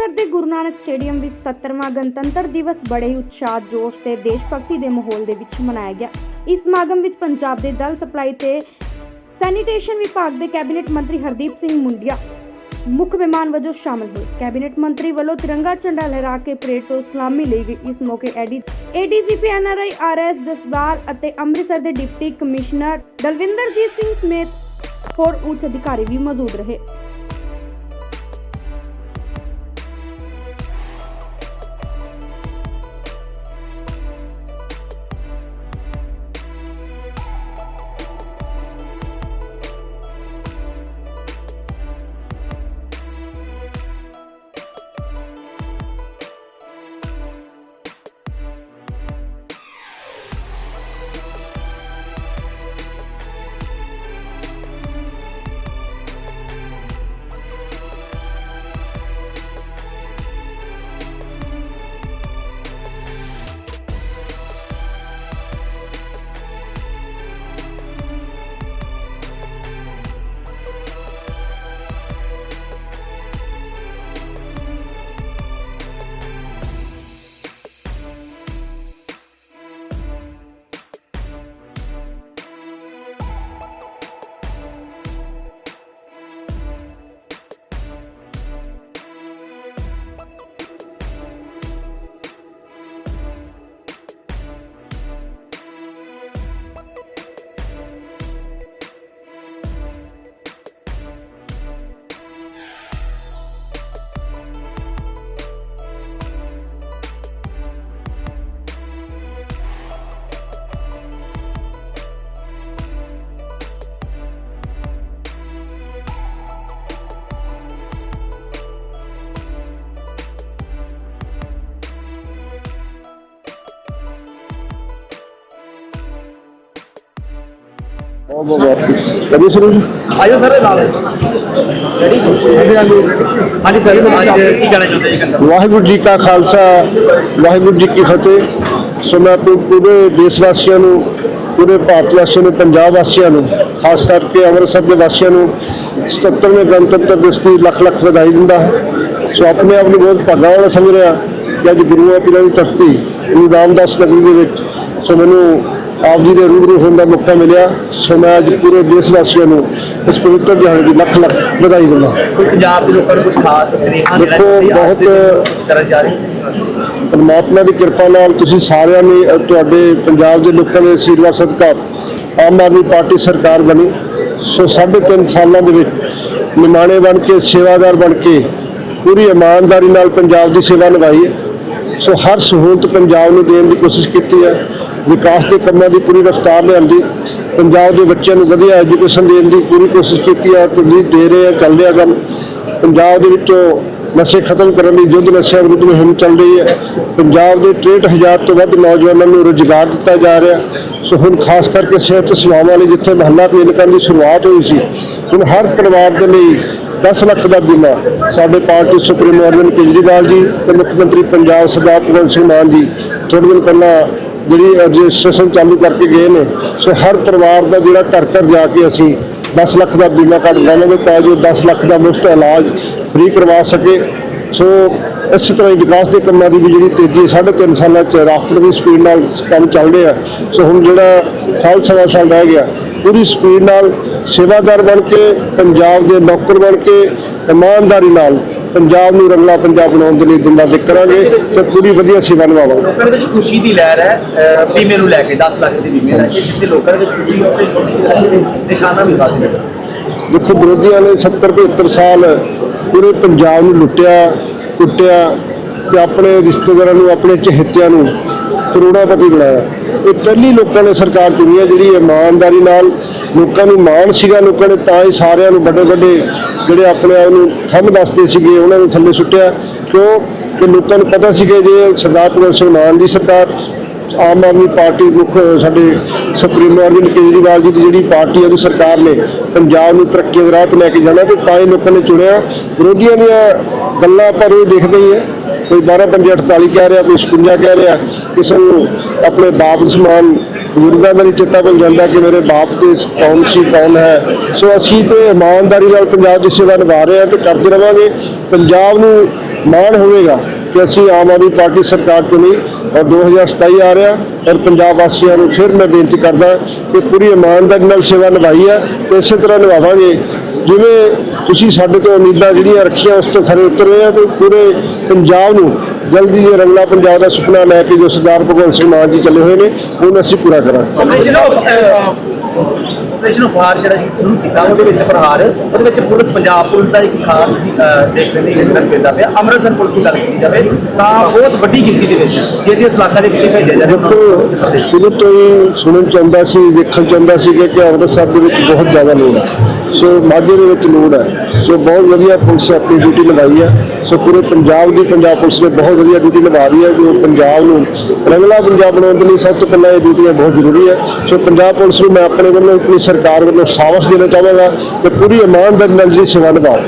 ਅੰਮ੍ਰਿਤਸਰ ਦੇ ਗੁਰੂ ਨਾਨਕ ਸਟੇਡੀਅਮ ਵਿੱਚ 77ਵਾਂ ਗਣਤੰਤਰ ਦਿਵਸ ਬੜੇ ਹੀ ਉਤਸ਼ਾਹ, ਜੋਸ਼ ਤੇ ਦੇਸ਼ ਭਗਤੀ ਦੇ ਮਾਹੌਲ ਦੇ ਵਿੱਚ ਮਨਾਇਆ ਗਿਆ। ਇਸ ਸਮਾਗਮ ਵਿੱਚ ਪੰਜਾਬ ਦੇ ਜਲ ਸਪਲਾਈ ਤੇ ਸੈਨੀਟੇਸ਼ਨ ਵਿਭਾਗ ਦੇ ਕੈਬਨਿਟ ਮੰਤਰੀ ਹਰਦੀਪ ਸਿੰਘ ਮੁੰਡਿਆ, ਮੁੱਖ ਮਹਿਮਾਨ ਵਜੋਂ ਸ਼ਾਮਲ ਹੋਏ। ਕੈਬਨਿਟ ਮੰਤਰੀ ਵੱਲੋਂ ਤਿਰੰਗਾ ਝੰਡਾ ਲਹਿਰਾ ਕੇ ਪਰੇਡ ਤੋਂ ਸਲਾਮੀ ਲਈ ਗਈ। ਇਸ ਮੌਕੇ ਐਡੀ ਏਡੀਜੀਪੀ ਐਨਆਰਆਈ ਆਰਐਸ ਜਸਵਾਲ ਅਤੇ ਅੰਮ੍ਰਿਤਸਰ ਦੇ ਡਿਪਟੀ ਕਮਿਸ਼ਨਰ ਦਲਵਿੰਦਰਜੀਤ ਸਿੰਘ ਸਮੇਤ ਹੋਰ ਉੱਚ ਅਧਿਕਾਰੀ ਵੀ ਮੌਜੂਦ ਰਹੇ। ਬਹੁਤ ਬਹੁਤ ਵਾਰ ਕਦੀ ਸ਼ੁਰੂ ਜੀ ਆਇਓ ਸਰ ਨਾਲ। ਰੈਡੀ ਹਾਂਜੀ ਸਰ ਅੱਜ ਕੀ ਕਹਿਣਾ ਚਾਹੁੰਦੇ ਜੀ ਵਾਹਿਗੁਰੂ ਜੀ ਕਾ ਖਾਲਸਾ, ਵਾਹਿਗੁਰੂ ਜੀ ਕੀ ਫਤਿਹ। ਸੋ ਮੈਂ ਪੂ- ਪੂਰੇ ਦੇਸ਼ ਵਾਸੀਆਂ ਨੂੰ, ਪੂਰੇ ਭਾਰਤ ਵਾਸੀਆਂ ਨੂੰ, ਪੰਜਾਬ ਵਾਸੀਆਂ ਨੂੰ, ਖਾਸ ਕਰਕੇ ਅੰਮ੍ਰਿਤਸਰ ਦੇ ਵਾਸੀਆਂ ਨੂੰ 77ਵੇਂ ਗਣਤੰਤਰ ਦਿਵਸ ਦੀ ਲੱਖ ਲੱਖ ਵਧਾਈ ਦਿੰਦਾ ਹਾਂ। ਸੋ ਆਪਣੇ ਆਪ ਨੂੰ ਬਹੁਤ ਭਾਗਾ ਵਾਲਾ ਸਮਝ ਰਿਹਾ ਕਿ ਅੱਜ ਗੁਰੂਆਂ, ਪੀਰਾਂ ਦੀ ਧਰਤੀ, ਗੁਰੂ ਰਾਮਦਾਸ ਨਗਰੀ ਦੇ ਵਿੱਚ ਸੋ ਮੈਨੂੰ ਆਪ ਜੀ ਦੇ ਰੂਬਰੂ ਹੋਣ ਦਾ ਮੌਕਾ ਮਿਲਿਆ। ਸੋ ਮੈਂ ਅੱਜ ਪੂਰੇ ਦੇਸ਼ ਵਾਸੀਆਂ ਨੂੰ ਇਸ ਪਵਿੱਤਰ ਦਿਹਾੜੇ ਦੀ ਲੱਖ ਲੱਖ ਵਧਾਈ ਦਿੰਦਾ। ਕੋਈ ਪੰਜਾਬ ਦੇ ਲੋਕਾਂ ਨੂੰ ਕੁਝ ਖਾਸ ਸੁਨੇਹਾ ਦੇਣਾ ਦੇਖੋ, ਚਾਹੁੰਦੇ ਆ? ਬਹੁਤ- ਕੁਝ ਕਰਨ ਜਾ ਰਹੇ ਪਰਮਾਤਮਾ ਦੀ ਕਿਰਪਾ ਨਾਲ ਤੁਸੀਂ ਸਾਰਿਆਂ ਨੇ ਤੁਹਾਡੇ ਪੰਜਾਬ ਦੇ ਲੋਕਾਂ ਦੇ ਅਸ਼ੀਰਵਾਦ ਸਦਕਾ ਆਮ ਆਦਮੀ ਪਾਰਟੀ ਸਰਕਾਰ ਬਣੀ। ਸੋ ਸਾਢੇ ਤਿੰਨ ਸਾਲਾਂ ਦੇ ਵਿੱਚ ਨਿਮਾਣੇ ਬਣ ਕੇ ਸੇਵਾਦਾਰ ਬਣ ਕੇ ਪੂਰੀ ਇਮਾਨਦਾਰੀ ਨਾਲ ਪੰਜਾਬ ਦੀ ਸੇਵਾ ਨਿਭਾਈ ਹੈ। ਸੋ ਹਰ ਸਹੂਲਤ ਪੰਜਾਬ ਨੂੰ ਦੇਣ ਦੀ ਕੋਸ਼ਿਸ਼ ਕੀਤੀ ਹੈ। ਵਿਕਾਸ ਦੇ ਕੰਮਾਂ ਦੀ ਪੂਰੀ ਰਫ਼ਤਾਰ ਲਿਆਂਦੀ ਪੰਜਾਬ ਦੇ ਬੱਚਿਆਂ ਨੂੰ ਵਧੀਆ ਐਜੂਕੇਸ਼ਨ ਦੇਣ ਦੀ ਪੂਰੀ ਕੋਸ਼ਿਸ਼ ਕੀਤੀ ਹੈ। ਤੁਸੀਂ ਦੇ ਰਹੇ ਆ ਚੱਲ ਰਿਹਾ ਕੰਮ। ਪੰਜਾਬ ਦੇ ਵਿੱਚੋਂ ਨਸ਼ੇ ਖਤਮ ਕਰਨ ਲਈ ਯੁੱਧ ਨਸ਼ਿਆਂ ਵਿਰੁੱਧ ਮੁਹਿੰਮ ਚੱਲ ਰਹੀ ਹੈ। ਪੰਜਾਬ ਦੇ 63000 ਤੋਂ ਵੱਧ ਨੌਜਵਾਨਾਂ ਨੂੰ ਰੁਜ਼ਗਾਰ ਦਿੱਤਾ ਜਾ ਰਿਹਾ ਸੋ ਹੁਣ ਖਾਸ ਕਰਕੇ ਸਿਹਤ ਸੇਵਾਵਾਂ ਲਈ ਜਿੱਥੇ ਮਹੱਲਾ ਕਲੀਨਿਕਾਂ ਦੀ ਸ਼ੁਰੂਆਤ ਹੋਈ ਸੀ, ਹੁਣ ਹਰ ਪਰਿਵਾਰ ਦੇ ਲਈ 10 ਲੱਖ ਦਾ ਬੀਮਾ। ਸਾਡੇ ਪਾਰਟੀ ਸੁਪਰੀਮੋ ਅਰਵਿੰਦ ਕੇਜਰੀਵਾਲ ਜੀ ਤੇ ਮੁੱਖ ਮੰਤਰੀ ਪੰਜਾਬ ਸਰਦਾਰ ਭਗਵੰਤ ਸਿੰਘ ਮਾਨ ਜੀ ਥੋੜ੍ਹੇ ਦਿਨ ਪਹਿਲਾਂ ਜਿਹੜੀ ਰਜਿਸਟ੍ਰੇਸ਼ਨ ਚਾਲੂ ਕਰਕੇ ਗਏ ਨੇ, ਸੋ ਹਰ ਪਰਿਵਾਰ ਦਾ ਜਿਹੜਾ ਘਰ ਘਰ ਜਾ ਕੇ ਅਸੀਂ 10 ਲੱਖ ਦਾ ਬੀਮਾ ਕਾਰਡ ਬਣਾਵਾਂਗੇ ਤਾਂ ਜੋ 10 ਲੱਖ ਦਾ ਮੁਫਤ ਇਲਾਜ ਫ੍ਰੀ ਕਰਵਾ ਸਕੇ। ਸੋ ਇਸ ਤਰ੍ਹਾਂ ਹੀ ਵਿਕਾਸ ਦੇ ਕੰਮਾਂ ਦੀ ਵੀ ਜਿਹੜੀ ਤੇਜ਼ੀ ਸਾਢੇ ਤਿੰਨ ਸਾਲਾਂ ਚ ਰਾਫਟ ਦੀ ਸਪੀਡ ਨਾਲ ਕੰਮ ਚੱਲ ਰਿਹਾ। ਸੋ ਹੁਣ ਜਿਹੜਾ ਸਾਲ ਸਵਾ ਸਾਲ ਰਹਿ ਗਿਆ ਪੂਰੀ ਸਪੀਡ ਨਾਲ ਸੇਵਾਦਾਰ ਬਣ ਕੇ ਪੰਜਾਬ ਦੇ ਨੌਕਰ ਬਣ ਕੇ ਇਮਾਨਦਾਰੀ ਨਾਲ ਪੰਜਾਬ ਨੂੰ ਰੰਗਲਾ ਪੰਜਾਬ ਬਣਾਉਣ ਦੇ ਲਈ ਦਿੰਦਾ ਦੇ ਕਰਾਂਗੇ ਤੇ ਪੂਰੀ ਵਧੀਆ ਸੇਵਾ ਨਿਭਾਵਾਂਗੇ। ਲੋਕਾਂ ਦੇ ਵਿੱਚ ਖੁਸ਼ੀ ਦੀ ਲਹਿਰ ਹੈ ਬੀਮੇ ਨੂੰ ਲੈ ਕੇ 10 ਲੱਖ ਦੀ ਬੀਮੇ ਲੈ ਕੇ ਜਿੱਥੇ ਲੋਕਾਂ ਦੇ ਵਿੱਚ ਖੁਸ਼ੀ ਹੋਵੇ ਛੋਟੀ ਨਿਸ਼ਾਨਾ ਵੀ ਸਾਥ ਹੈ ਦੇਖੋ ਵਿਰੋਧੀਆਂ ਨੇ 70 75 ਸਾਲ ਪੂਰੇ ਪੰਜਾਬ ਨੂੰ ਲੁੱਟਿਆ ਕੁੱਟਿਆ ਤੇ ਆਪਣੇ ਰਿਸ਼ਤੇਦਾਰਾਂ ਨੂੰ, ਆਪਣੇ ਚਹੇਤਿਆਂ ਨੂੰ ਕਰੋੜਾਪਤੀ ਬਣਾਇਆ। ਇਹ ਪਹਿਲੀ ਲੋਕਾਂ ਨੇ ਸਰਕਾਰ ਚੁਣੀ ਹੈ, ਜਿਹੜੀ ਇਮਾਨਦਾਰੀ ਨਾਲ ਲੋਕਾਂ ਨੂੰ ਮਾਣ ਸੀਗਾ, ਲੋਕਾਂ ਨੇ ਤਾਂ ਹੀ ਸਾਰਿਆਂ ਨੂੰ ਵੱਡੇ ਵੱਡੇ ਜਿਹੜੇ ਆਪਣੇ ਆਪ ਨੂੰ ਥੰਮ ਦੱਸਦੇ ਸੀਗੇ, ਉਹਨਾਂ ਨੂੰ ਥੱਲੇ ਸੁੱਟਿਆ। ਕਿਉਂ? ਕਿ ਲੋਕਾਂ ਨੂੰ ਪਤਾ ਸੀਗਾ ਜੇ ਸਰਦਾਰ ਭਗਵੰਤ ਸਿੰਘ ਮਾਨ ਦੀ ਸਰਕਾਰ, ਆਮ ਆਦਮੀ ਪਾਰਟੀ ਮੁੱਖ ਸਾਡੇ ਸੁਪਰੀਮੋ ਅਰਵਿੰਦ ਕੇਜਰੀਵਾਲ ਜੀ ਦੀ ਜਿਹੜੀ ਪਾਰਟੀ ਹੈ, ਉਹਦੀ ਸਰਕਾਰ ਨੇ ਪੰਜਾਬ ਨੂੰ ਤਰੱਕੀ ਦੇ ਰਾਹ ਤੇ ਲੈ ਕੇ ਜਾਣਾ ਤੇ ਤਾਂ ਹੀ ਲੋਕਾਂ ਨੇ ਚੁਣਿਆ। ਵਿਰੋਧੀਆਂ ਦੀਆਂ ਗੱਲਾਂ ਪਰ ਇਹ ਦੇਖਦੇ ਹੀ ਹੈ। ਕੋਈ 12 5 48 ਕਹਿ ਰਿਹਾ, ਕੋਈ 56 ਕਹਿ ਰਿਹਾ, ਕਿਸੇ ਨੂੰ ਆਪਣੇ ਬਾਪ ਸਮਾਨ ਬਜ਼ੁਰਗਾਂ ਦਾ ਨਹੀਂ ਚੇਤਾ ਭੁੱਲ ਜਾਂਦਾ ਕਿ ਮੇਰੇ ਬਾਪ ਦੇ ਕੌਣ ਸੀ, ਕੌਣ ਹੈ। ਸੋ ਅਸੀਂ ਤੇ ਇਮਾਨਦਾਰੀ ਨਾਲ ਪੰਜਾਬ ਦੀ ਸੇਵਾ ਨਿਭਾ ਰਹੇ ਹਾਂ ਤੇ ਕਰਦੇ ਰਵਾਂਗੇ। ਪੰਜਾਬ ਨੂੰ ਮਾਣ ਹੋਵੇਗਾ ਕਿ ਅਸੀਂ ਆਮ ਆਦਮੀ ਪਾਰਟੀ ਸਰਕਾਰ ਚੁਣੀ ਔਰ 2027 ਆ ਰਿਹਾ ਔਰ ਪੰਜਾਬ ਵਾਸੀਆਂ ਨੂੰ ਫਿਰ ਮੈਂ ਬੇਨਤੀ ਕਰਦਾ ਕਿ ਪੂਰੀ ਇਮਾਨਦਾਰੀ ਨਾਲ ਸੇਵਾ ਨਿਭਾਈ ਆ ਤੇ ਇਸੇ ਤਰ੍ਹਾਂ ਨਿਭਾਵਾਂਗੇ। ਜਿਵੇਂ ਤੁਸੀਂ ਸਾਡੇ ਤੋਂ ਉਮੀਦਾਂ ਜਿਹੜੀਆਂ ਰੱਖੀਆਂ ਉਸ ਤੋਂ ਖਰੇ ਉਤਰ ਰਹੇ ਆ ਤੇ ਪੂਰੇ ਪੰਜਾਬ ਨੂੰ ਜਲਦੀ ਹੀ ਰੰਗਲਾ ਪੰਜਾਬ ਦਾ ਸੁਪਨਾ ਲੈ ਕੇ ਜੋ ਸਰਦਾਰ ਭਗਵੰਤ ਸਿੰਘ ਮਾਨ ਜੀ ਚੱਲੇ ਹੋਏ ਨੇ ਉਹਨੂੰ ਅਸੀਂ ਪੂਰਾ ਕਰਾਂਗੇ। ਆਪਰੇਸ਼ਨ ਆਪਰੇਸ਼ਨ ਜਿਹੜਾ ਸੀ, ਸ਼ੁਰੂ ਕੀਤਾ ਉਹਦੇ ਵਿੱਚ ਪ੍ਰਹਾਰ। ਉਹਦੇ ਵਿੱਚ ਪੁਲਿਸ, ਪੰਜਾਬ ਪੁਲਿਸ ਦਾ ਇੱਕ ਖਾਸ ਦੇਖਣ ਦੀ ਜਿਹੜਾ ਪੈਂਦਾ ਪਿਆ। ਅੰਮ੍ਰਿਤਸਰ ਪੁਲਿਸ ਦੀ ਗੱਲ ਕੀਤੀ ਜਾਵੇ, ਤਾਂ ਬਹੁਤ ਵੱਡੀ ਗਿਣਤੀ ਦੇ ਵਿੱਚ ਜਿਹੜੀ ਇਸ ਇਲਾਕਾ ਦੇ ਵਿੱਚ ਭੇਜਿਆ ਜਾ ਰਿਹਾ ਸ਼ੁਰੂ ਤੋਂ ਹੀ ਸੁਣਨ ਚਾਹੁੰਦਾ ਸੀ ਦੇਖਣ ਚਾਹੁੰਦਾ ਸੀ ਕਿ ਅੰਮ੍ਰਿਤਸਰ ਦੇ ਵਿੱਚ ਬਹੁਤ ਜ਼ਿਆਦਾ ਲੋੜ ਹੈ। ਸੋ ਮਾਝੇ ਦੇ ਵਿੱਚ ਲੋੜ ਹੈ। ਸੋ ਬਹੁਤ ਵਧੀਆ ਪੁਲਿਸ ਆਪਣੀ ਡਿਊਟੀ ਲਗਾਈ ਹੈ। ਸੋ ਪੂਰੇ ਪੰਜਾਬ ਦੀ ਪੰਜਾਬ ਪੁਲਿਸ ਨੇ ਬਹੁਤ ਵਧੀਆ ਡਿਊਟੀ ਨਿਭਾ ਰਹੀ ਹੈ, ਜੋ ਪੰਜਾਬ ਨੂੰ ਰੰਗਲਾ ਪੰਜਾਬ ਬਣਾਉਣ ਦੇ ਲਈ ਸਭ ਤੋਂ ਪਹਿਲਾਂ ਇਹ ਡਿਊਟੀਆਂ ਬਹੁਤ ਜ਼ਰੂਰੀ ਹੈ। ਸੋ ਪੰਜਾਬ ਪੁਲਿਸ ਨੂੰ ਮੈਂ ਆਪਣੇ ਵੱਲੋਂ ਆਪਣੀ ਸਰਕਾਰ ਵੱਲੋਂ ਸਾਵਸ ਦੇਣਾ ਚਾਹਾਂਗਾ ਕਿ ਪੂਰੀ ਇਮਾਨਦਾਰੀ ਨਾਲ ਜਿਹੜੀ ਸੇਵਾ ਨਿਭਾਓ।